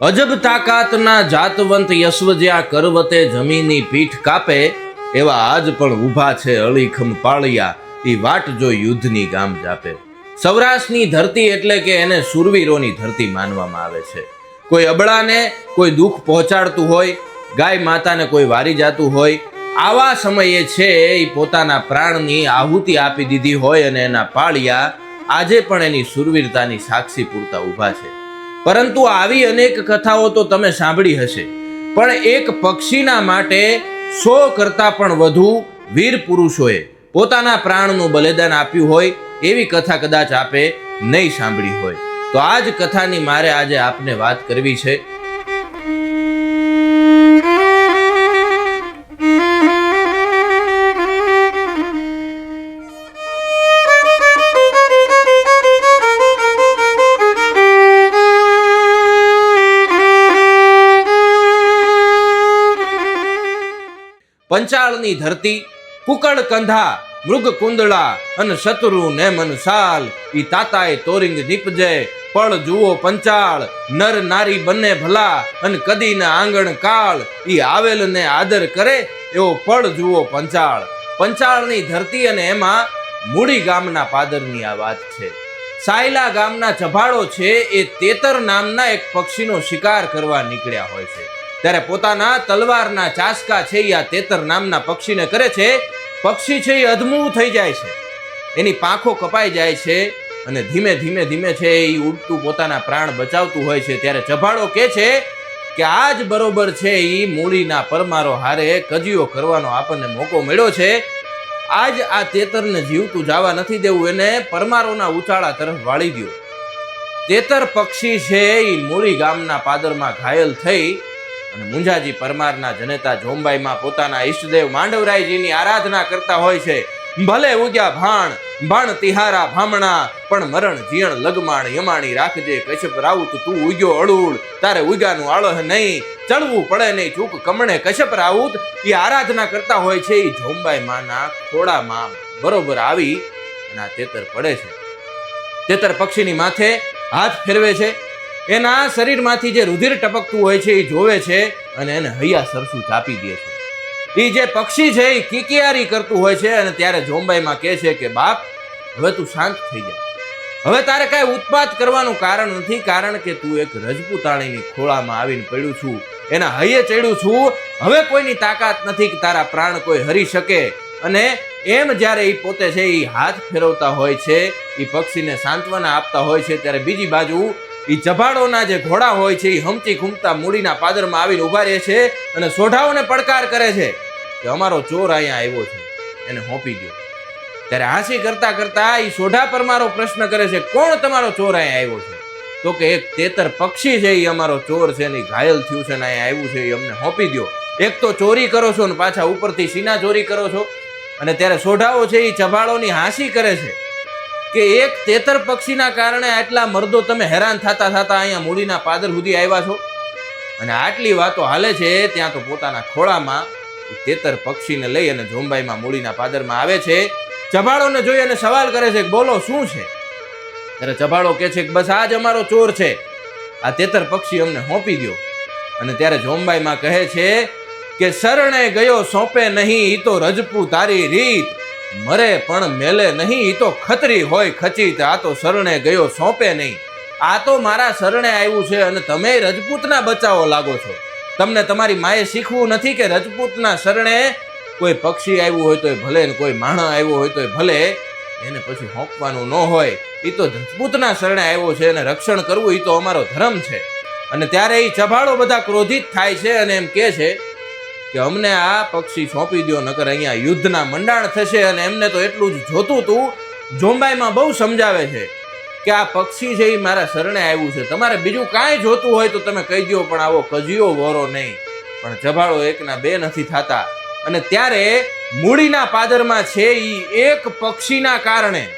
અજબ તાકાતના જાતવંત યશવજ્યા કરવતે જમીની પીઠ કાપે, એવા આજ પણ ઊભા છે અળીખમ પાળિયા એ વાટ જો યુદ્ધની ગામ જાપે. સૌરાષ્ટ્રની ધરતી એટલે કે એને સુરવીરોની ધરતી માનવામાં આવે છે. કોઈ અબળાને કોઈ દુઃખ પહોંચાડતું હોય, ગાય માતાને કોઈ વારી જાતું હોય, આવા સમયે છે એ પોતાના પ્રાણની આહુતિ આપી દીધી હોય અને એના પાળિયા આજે પણ એની સુરવીરતાની સાક્ષી પૂરતા ઊભા છે. પરંતુ આવી અનેક કથાઓ તો તમે સાંભળી હશે. પણ એક પક્ષીના માટે સો કરતા પણ વધુ વીર પુરુષોએ પોતાના પ્રાણનું બલિદાન આપ્યું હોય એવી કથા કદાચ આપે નહીં સાંભળી હોય. તો આ જ કથાની મારે આજે આપને વાત કરવી છે. પંચાળની ધરતી કુકડ કંધા, મૃગ કુંદળા અને શત્રુ ને મનસાલ ઈ તાતાએ તોરિંગ નીપજે, પળ જુઓ પંચાળ, નર નારી બંને ભલા અને કદીને આંગણ કાળ. ઈ આવેલ ને આદર કરે, એવો પળ જુઓ પંચાળ. પંચાળની ધરતી અને એમાં મૂડી ગામના પાદરની આ વાત છે. સાયલા ગામના ચભાડો છે, એ તેતર નામના એક પક્ષીનો શિકાર કરવા નીકળ્યા હોય છે. ત્યારે પોતાના તલવારના ચાસકા છે એ આ તેતર નામના પક્ષીને કરે છે, પક્ષી છે એ અધમું થઈ જાય છે. એની પાંખો કપાઈ જાય છે અને ધીમે ધીમે ધીમે છે એ ઉડતું પોતાના પ્રાણ બચાવતું હોય છે. ત્યારે ચભાડો કે છે કે આ જ બરોબર છે એ મૂળીના પરમારો હારે કજીયો કરવાનો આપણને મોકો મળ્યો છે. આજ આ તેતરને જીવતું જવા નથી દેવું, એને પરમારોના ઉચાળા તરફ વાળી દ્યો. તેતર પક્ષી છે એ મૂળી ગામના પાદરમાં ઘાયલ થઈ અને મુંજાજી પરમારના જનેતા જોમબાઈમાં પોતાના ઈષ્ટદેવ માંડવરાયજીની આરાધના કરતા હોય છે. ભલે ઉગ્યા ભાણ ભાણ તિહારા ભામણા, પણ મરણ જીણ લગમાણ યમાણી રાખજે કશ્યપ રાઉત તું ઉગ્યો અળુળ તારે ઉગ્યાનું આળહ નહીં ચડવું પડે નહીં ચૂક કમણે કશ્યપ રાઉત એ આરાધના કરતા હોય છે એ જોંબાઈ માના ખોડામાં બરોબર આવી અને આ તેતર પડે છે. તેતર પક્ષીની માથે હાથ ફેરવે છે. એના શરીરમાંથી જે રુધિર ટપકતું હોય છે એ જોવે છે અને એને હૈયા સરસું ચાપી દે છે. એ જે પક્ષી છે એ કિકિયારી કરતું હોય છે અને ત્યારે જોંબાઈમાં કહે છે કે, બાપ, હવે તું શાંત થઈ જા. હવે તારે કાંઈ ઉત્પાત કરવાનું કારણ નથી, કારણ કે તું એક રજપૂતાણીની ખોળામાં આવીને પડ્યું છું. એના હૈયે ચડ્યું છું. હવે કોઈની તાકાત નથી કે તારા પ્રાણ કોઈ હરી શકે. અને એમ જ્યારે એ પોતે છે એ હાથ ફેરવતા હોય છે એ પક્ષીને સાંત્વના આપતા હોય છે, ત્યારે બીજી બાજુ એ ચભાડોના જે ઘોડા હોય છે એ હમતી ખૂમતા મૂડીના પાદરમાં આવીને ઊભા રહે છે અને સોઢાઓને પડકાર કરે છે કે અમારો ચોર અહીંયા આવ્યો છે. એને હોંપી ગયો. ત્યારે હાંસી કરતા કરતા એ સોઢા પર મારો પ્રશ્ન કરે છે, કોણ તમારો ચોર અહીંયા આવ્યો છે? તો કે, એક તેતર પક્ષી છે એ અમારો ચોર છે ને ઘાયલ થયું છે ને અહીંયા આવ્યું છે એ અમને હોંપી ગયો. એક તો ચોરી કરો છો ને પાછા ઉપરથી સીના ચોરી કરો છો. અને ત્યારે સોઢાઓ છે એ ચભાડોની હાંસી કરે છે. કે એક તેતર પક્ષીના કારણે આટલા મર્દો તમે હેરાન થતા થતા અહીંયા મૂડીના પાદર સુધી આવ્યા છો? અને આટલી વાતો હાલે છે, ત્યાં તો પોતાના ખોળામાં તેતર પક્ષીને લઈ અને જોંબાઈમાં મૂડીના પાદરમાં આવે છે. ચભાડોને જોઈ અને સવાલ કરે છે કે બોલો, શું છે? ત્યારે ચભાડો કહે છે કે બસ આ જ અમારો ચોર છે. આ તેતર પક્ષી અમને હોંપી દો અને ત્યારે જોંબાઈમાં કહે છે કે શરણે ગયો સોંપે નહીં તો રજપૂ તારી રીત. મરે પણ મેલે નહીં એ તો ખતરી હોય ખચિત. આ તો શરણે ગયો સોંપે નહીં. આ તો મારા શરણે આવ્યું છે અને તમે રજપૂતના બચાવો લાગો છો. તમને તમારી માએ શીખવું નથી કે રજપૂતના શરણે કોઈ પક્ષી આવ્યું હોય તોય ભલે ને કોઈ માણસ આવ્યો હોય તોય ભલે, એને પછી હોંકવાનું ન હોય. એ તો રજપૂતના શરણે આવ્યો છે અને રક્ષણ કરવું એ તો અમારો ધર્મ છે. અને ત્યારે એ ચભાળો બધા ક્રોધિત થાય છે અને એમ કહે છે કે અમને આ પક્ષી સોંપી દો નકર અહીંયા યુદ્ધના મંડાણ થશે અને એમને તો એટલું જ જોતું તું જોંબાઈમાં બહુ સમજાવે છે કે આ પક્ષી છે એ મારા શરણે આવ્યું છે. તમારે બીજું કાંઈ જોતું હોય તો તમે કહી દો પણ આવો કજિયો વોરો નહીં. પણ જભાળો એકના બે નથી થતા. અને ત્યારે મૂડીના પાદરમાં છે એ એક પક્ષીના કારણે.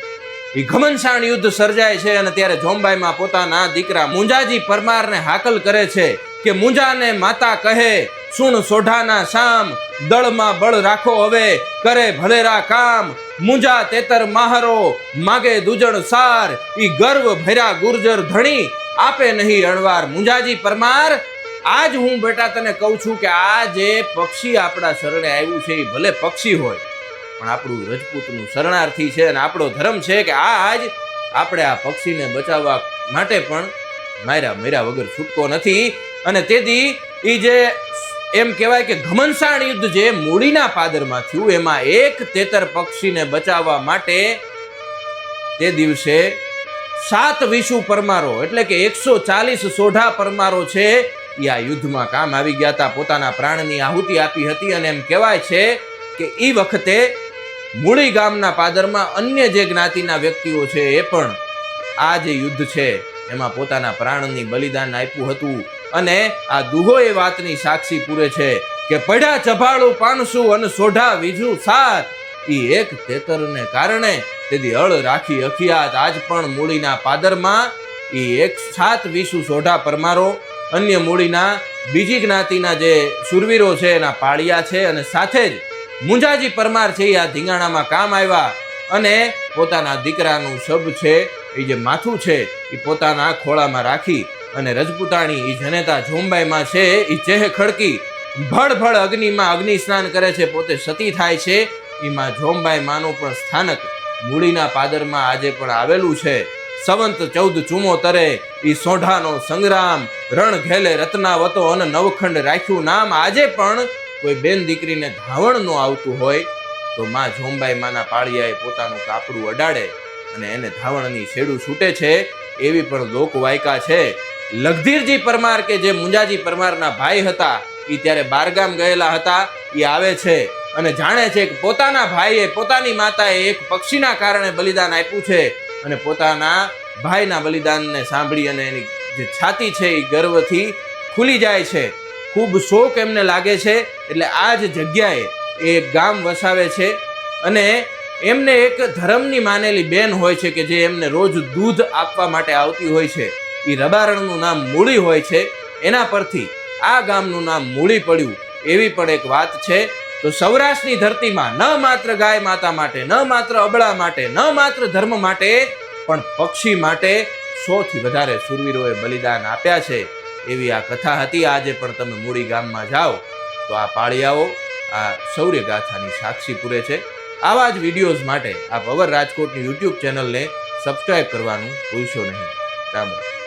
એ ઘમનસાણ યુદ્ધ સર્જાય છે અને ત્યારે જોંબાઈમાં પોતાના દીકરા મુંજાજી પરમારને હાકલ કરે છે કે મુંજાને માતા કહે સુણ સોઢાના શામ, દળમાં બળ રાખો હવે, કરે ભલેરા કામ. મુંજા તેતર માહરો, માગે દુજણ સાર. ઈ ગર્વ ભર્યા ગુર્જર ધણી, આપે નહીં અણવાર. મુંજાજી પરમાર, આજ હું બેટા તને કહું છું કે આ જે પક્ષી આપણા શરણે આવ્યું છે એ ભલે પક્ષી હોય, પણ આપણું રજપૂતનું શરણાર્થી છે અને આપણો ધર્મ છે કે આજ આપણે આ પક્ષીને બચાવવા માટે પણ માર્યા મર્યા વગર છૂટકો નથી. અને તેથી એ જે એમ કહેવાય કે ઘમનસાણ યુદ્ધ જે મૂડીના પાદરમાં થયું, એમાં એક તેતર પક્ષીને બચાવવા માટે તે દિવસે સાત વિશુ પરમારો, એટલે કે એકસો ચાલીસ સોઢા પરમારો છે, એ આ યુદ્ધમાં કામ આવી ગયા હતા. પોતાના પ્રાણની આહુતિ આપી હતી અને એમ કહેવાય છે કે એ વખતે મૂળી ગામના પાદરમાં અન્ય જે જ્ઞાતિના વ્યક્તિઓ છે, એ પણ આ જે યુદ્ધ છે, એમાં પોતાના પ્રાણની બલિદાન આપ્યું હતું. અને આ દુહો એ વાતની સાક્ષી પૂરે છે કે પડ્યા ચભાળું પાણસું અને સોઢા વીજું સાત. ઈ એક તેતરને કારણે તેથી અળ રાખી અખિયાત આજ પણ મૂળીના પાદરમાં. ઈ એક સાત વિશુ સોઢા પરમારો, અન્ય મૂળીના બીજી જ્ઞાતિના જે સુરવીરો છે એના પાળિયા છે અને સાથે જ મુંજાજી પરમાર છે એ આ ધીંગાણામાં કામ આવ્યા અને પોતાના દીકરાનું શબ છે એ જે માથું છે એ પોતાના ખોળામાં રાખી અને રજપૂતાણી એ જનેતા જોમબાઈમાં છે એ ચેહ ખડકી ભળ અગ્નિમાં અગ્નિ સ્નાન કરે છે, પોતે સતી થાય છે એમાં જોમબાઈ માનું પણ સ્થાનક મૂડીના પાદરમાં આજે પણ આવેલું છે. સંવંત ચૌદ ચુમોતરે એ સોઢાનો સંગ્રામ, રણ ઘેલે રત્નાવતો અને નવખંડ રાખ્યું નામ આજે પણ કોઈ બેન દીકરીને ધાવણ ન આવતું હોય, તો માં જોમબાઈ માના પાળિયાએ પોતાનું કાપડું અડાડે અને એને ધાવણની છેડું છૂટે છે, એવી પણ લોકવાયકા છે. લગધીરજી પરમાર કે જે મુંજાજી પરમારના ભાઈ હતા એ ત્યારે બારગામ ગયેલા હતા એ આવે છે અને જાણે છે કે પોતાના ભાઈએ પોતાની માતાએ એક પક્ષીના કારણે બલિદાન આપ્યું છે અને પોતાના ભાઈના બલિદાનને સાંભળી અને એની જે છાતી છે એ ગર્વથી ખુલી જાય છે. ખૂબ શોક એમને લાગે છે, એટલે આ જ જગ્યાએ એ ગામ વસાવે છે અને એમને એક ધર્મની માનેલી બેન હોય છે કે જે એમને રોજ દૂધ આપવા માટે આવતી હોય છે. એ રબારણનું નામ મૂળી હોય છે, એના પરથી આ ગામનું નામ મૂળી પડ્યું, એવી પણ એક વાત છે. તો સૌરાષ્ટ્રની ધરતીમાં ન માત્ર ગાય માતા માટે, ન માત્ર અબળા માટે, ન માત્ર ધર્મ માટે, પણ પક્ષી માટે સોથી વધારે સુરવીરોએ બલિદાન આપ્યા છે. એવી આ કથા હતી. આજે પણ તમે મૂળી ગામમાં જાઓ તો આ પાળિયાઓ આ શૌર્ય ગાથાની સાક્ષી પૂરે છે. આવા જ વિડીયોઝ માટે આપ અવર રાજકોટની યુટ્યુબ ચેનલને સબસ્ક્રાઇબ કરવાનું ભૂલશો નહીં. રામ રામ.